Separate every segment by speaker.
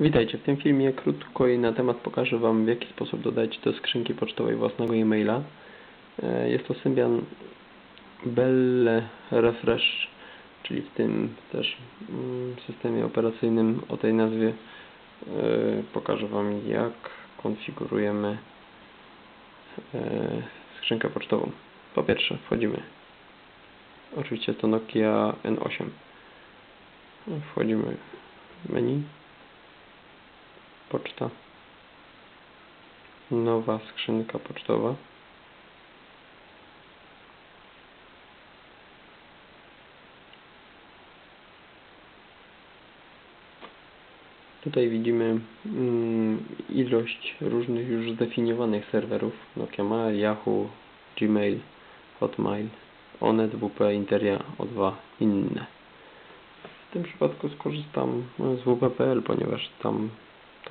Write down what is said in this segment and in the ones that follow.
Speaker 1: Witajcie, w tym filmie krótko i na temat pokażę Wam w jaki sposób dodać do skrzynki pocztowej własnego e-maila. E, Jest to Symbian Belle Refresh, czyli w tym też mm, systemie operacyjnym o tej nazwie e, pokażę Wam jak konfigurujemy e, skrzynkę pocztową. Po pierwsze wchodzimy, oczywiście to Nokia N8. Wchodzimy w menu poczta, nowa skrzynka pocztowa. Tutaj widzimy mm, ilość różnych już zdefiniowanych serwerów. Nokia ma Yahoo, Gmail, Hotmail, Onet, WP, Interia, O2, inne. W tym przypadku skorzystam z wp.pl, ponieważ tam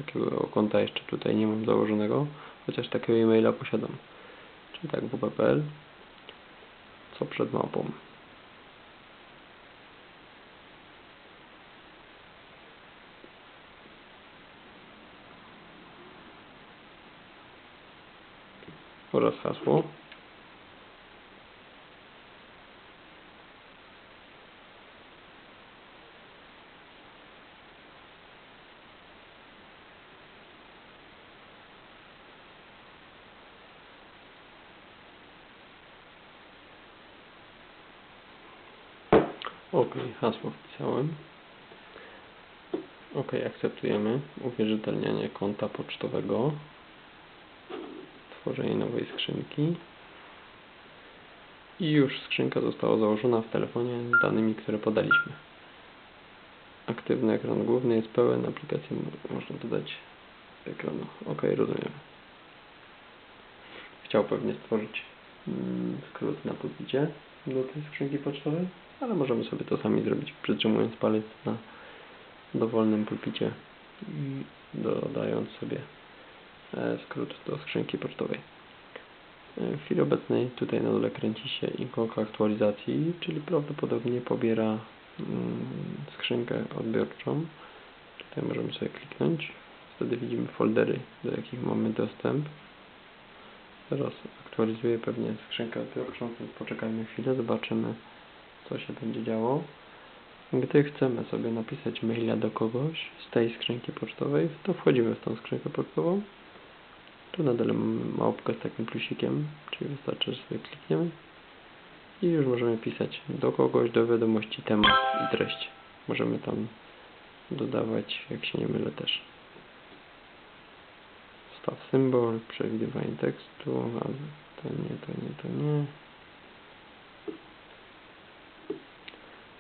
Speaker 1: takiego konta jeszcze tutaj nie mam założonego, chociaż takiego e-maila posiadam. Czyli tak wp.pl co przed mapą. oraz hasło. OK, hasło wpisałem. OK, akceptujemy. Uwierzytelnianie konta pocztowego. Tworzenie nowej skrzynki. I już skrzynka została założona w telefonie z danymi, które podaliśmy. Aktywny ekran główny jest pełen. Aplikację można dodać ekranu. OK, rozumiem. Chciał pewnie stworzyć mm, skrót na pulpicie do tej skrzynki pocztowej, ale możemy sobie to sami zrobić, przytrzymując palec na dowolnym pulpicie i dodając sobie e, skrót do skrzynki pocztowej. E, w chwili obecnej tutaj na dole kręci się ikonka aktualizacji, czyli prawdopodobnie pobiera mm, skrzynkę odbiorczą. Tutaj możemy sobie kliknąć. Wtedy widzimy foldery, do jakich mamy dostęp. Teraz aktualizuje pewnie skrzynkę odbiorczą, więc poczekajmy chwilę, zobaczymy co się będzie działo. Gdy chcemy sobie napisać maila do kogoś z tej skrzynki pocztowej, to wchodzimy w tą skrzynkę pocztową. Tu na dole mamy małpkę z takim plusikiem, czyli wystarczy, że sobie klikniemy i już możemy pisać do kogoś, do wiadomości temat i treść. Możemy tam dodawać, jak się nie mylę też wstaw symbol, przewidywanie tekstu, a to nie, to nie, to nie.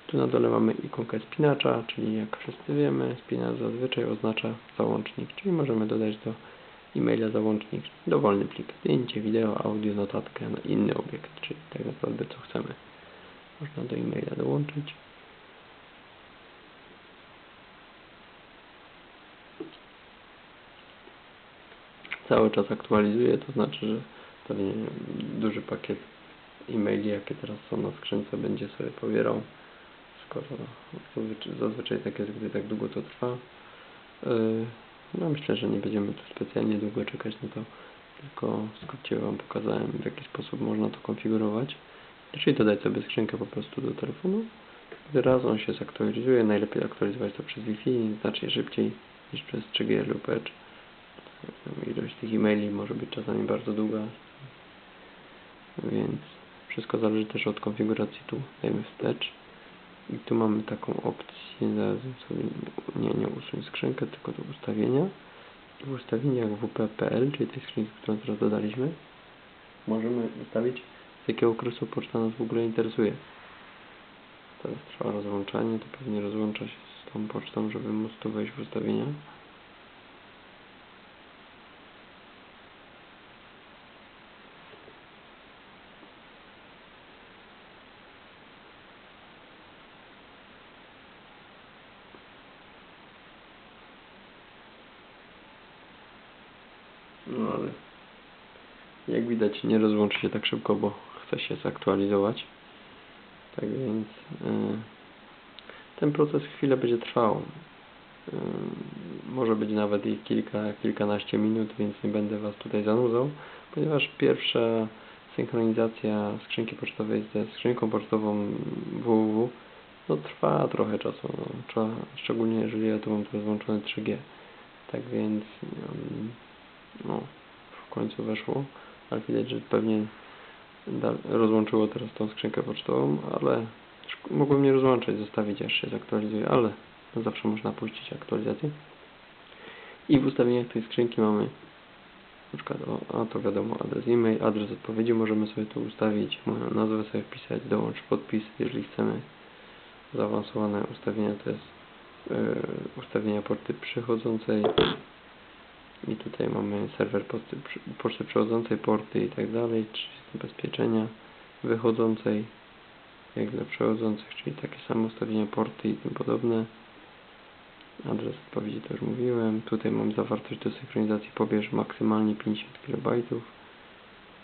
Speaker 1: Tu na dole mamy ikonkę spinacza, czyli jak wszyscy wiemy, spinacz zazwyczaj oznacza załącznik, czyli możemy dodać do e-maila załącznik, dowolny plik, zdjęcie, wideo, audio, notatkę na inny obiekt, czyli tak naprawdę co chcemy. Można do e-maila dołączyć. Cały czas aktualizuje, to znaczy, że pewnie duży pakiet e-maili, jakie teraz są na skrzynce, będzie sobie pobierał skoro zazwyczaj, zazwyczaj tak jest, gdy tak długo to trwa. Yy, no myślę, że nie będziemy tu specjalnie długo czekać na to, tylko w skrócie Wam pokazałem, w jaki sposób można to konfigurować. Czyli dodać sobie skrzynkę po prostu do telefonu. Gdy raz on się zaktualizuje, najlepiej aktualizować to przez Wi-Fi, znacznie szybciej niż przez 3G lub Edge. Ilość tych e-maili może być czasami bardzo długa, więc wszystko zależy też od konfiguracji tu. Dajmy wstecz. I tu mamy taką opcję, zaraz sobie nie, nie usuń skrzynkę, tylko do ustawienia. W ustawieniach wp.pl, czyli tej skrzynki, którą teraz dodaliśmy, możemy ustawić z jakiego okresu poczta nas w ogóle interesuje. Teraz trwa rozłączanie, to pewnie rozłącza się z tą pocztą, żeby móc tu wejść w ustawienia. No ale jak widać nie rozłączy się tak szybko, bo chce się zaktualizować. Tak więc yy, ten proces chwilę będzie trwał. Yy, może być nawet ich kilka, kilkanaście minut, więc nie będę Was tutaj zanudzał, ponieważ pierwsza synchronizacja skrzynki pocztowej ze skrzynką pocztową www no trwa trochę czasu, no, szczególnie jeżeli ja tu mam teraz włączone 3G. Tak więc no, w końcu weszło, ale widać, że pewnie rozłączyło teraz tą skrzynkę pocztową, ale mogłem nie rozłączać, zostawić aż się zaktualizuje, ale zawsze można puścić aktualizację. I w ustawieniach tej skrzynki mamy na przykład, o, a to wiadomo, adres e-mail, adres odpowiedzi możemy sobie tu ustawić, moją nazwę sobie wpisać, dołącz podpis, jeżeli chcemy. Zaawansowane ustawienia to jest e, ustawienia porty przychodzącej i tutaj mamy serwer poczty, przychodzącej, porty i tak dalej, czy zabezpieczenia wychodzącej jak dla przechodzących, czyli takie same ustawienia porty i tym podobne. Adres odpowiedzi to już mówiłem. Tutaj mam zawartość do synchronizacji pobierz maksymalnie 50 KB.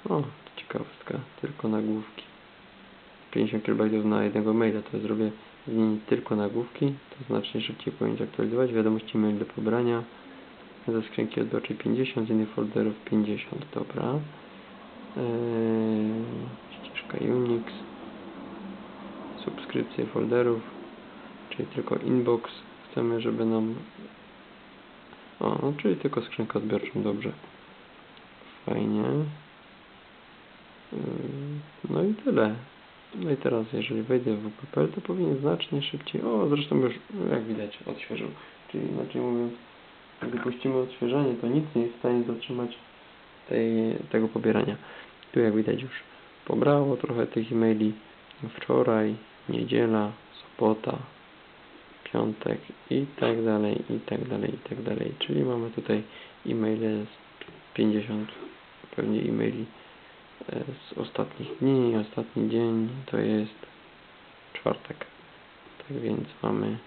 Speaker 1: O, ciekawostka, tylko nagłówki. 50 KB na jednego maila, to zrobię zmienić tylko nagłówki, to znacznie szybciej powinien zaktualizować. Wiadomości mail do pobrania. Ze skrzynki odbiorczej 50, z innych folderów 50, dobra. Eee, ścieżka Unix. Subskrypcje folderów, czyli tylko inbox. Chcemy, żeby nam... O, no, czyli tylko skrzynkę odbiorczą, dobrze. Fajnie. Yy, No i tyle. No i teraz, jeżeli wejdę w WPPL, to powinien znacznie szybciej. O, zresztą już, jak widać, odświeżył. Czyli inaczej mówiąc, gdy puścimy odświeżanie, to nic nie jest w stanie zatrzymać tej, tego pobierania. Tu, jak widać, już pobrało trochę tych e-maili. Wczoraj, niedziela, sobota, piątek i tak dalej, i tak dalej, i tak dalej. Czyli mamy tutaj e-maile z 50 pewnie e-maili e, z ostatnich dni. Ostatni dzień to jest czwartek. Tak więc mamy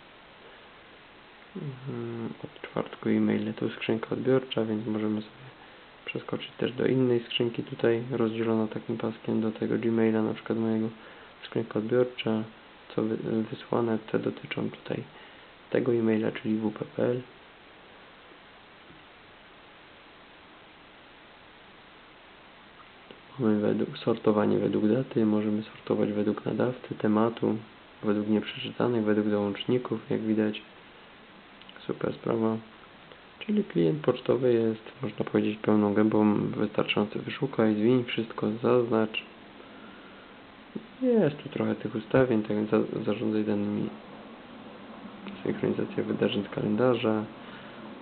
Speaker 1: od czwartku e-maile. Tu skrzynka odbiorcza, więc możemy sobie przeskoczyć też do innej skrzynki tutaj rozdzielona takim paskiem do tego Gmaila, na przykład mojego skrzynka odbiorcza, co wy, wysłane, te dotyczą tutaj tego e-maila, czyli wp.pl. Mamy według, sortowanie według daty, możemy sortować według nadawcy, tematu, według nieprzeczytanych, według załączników, jak widać. Super sprawa. Czyli klient pocztowy jest, można powiedzieć, pełną gębą, wystarczający wyszukaj, zwinij wszystko, zaznacz. Jest tu trochę tych ustawień, tak jak za, zarządzaj danymi, synchronizacja wydarzeń z kalendarza.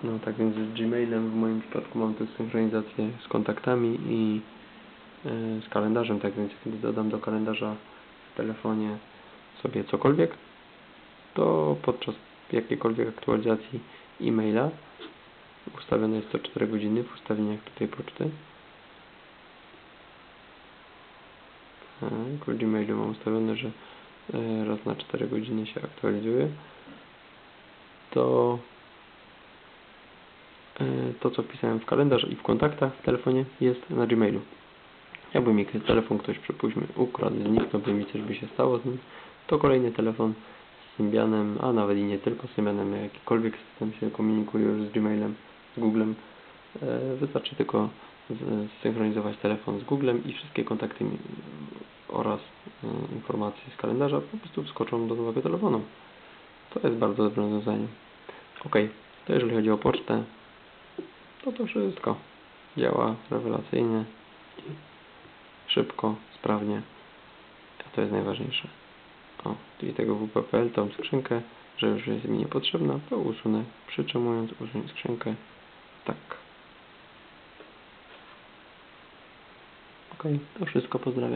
Speaker 1: No tak więc z Gmailem w moim przypadku mam tu synchronizację z kontaktami i e, z kalendarzem, tak więc kiedy dodam do kalendarza w telefonie sobie cokolwiek, to podczas jakiejkolwiek aktualizacji e-maila ustawione jest co 4 godziny w ustawieniach tutaj poczty. Tak, w Gmailu mam ustawione, że e, raz na 4 godziny się aktualizuje. To e, to co wpisałem w kalendarz i w kontaktach w telefonie jest na Gmailu. Jakby mi telefon ktoś przypuśćmy ukradł, zniknął, by mi coś by się stało z nim, to kolejny telefon Symbianem, a nawet i nie tylko Symbianem, jakikolwiek system się komunikuje już z Gmailem, z Googlem, e, wystarczy tylko zsynchronizować telefon z Googlem i wszystkie kontakty oraz e, informacje z kalendarza po prostu wskoczą do nowego telefonu. To jest bardzo dobre rozwiązanie. Ok, to jeżeli chodzi o pocztę, to to wszystko. Działa rewelacyjnie, szybko, sprawnie, a to jest najważniejsze. O, i tego WP.pl, tą skrzynkę, że już jest mi niepotrzebna, to usunę, przytrzymując usuń skrzynkę. Tak. Ok, to wszystko, pozdrawiam.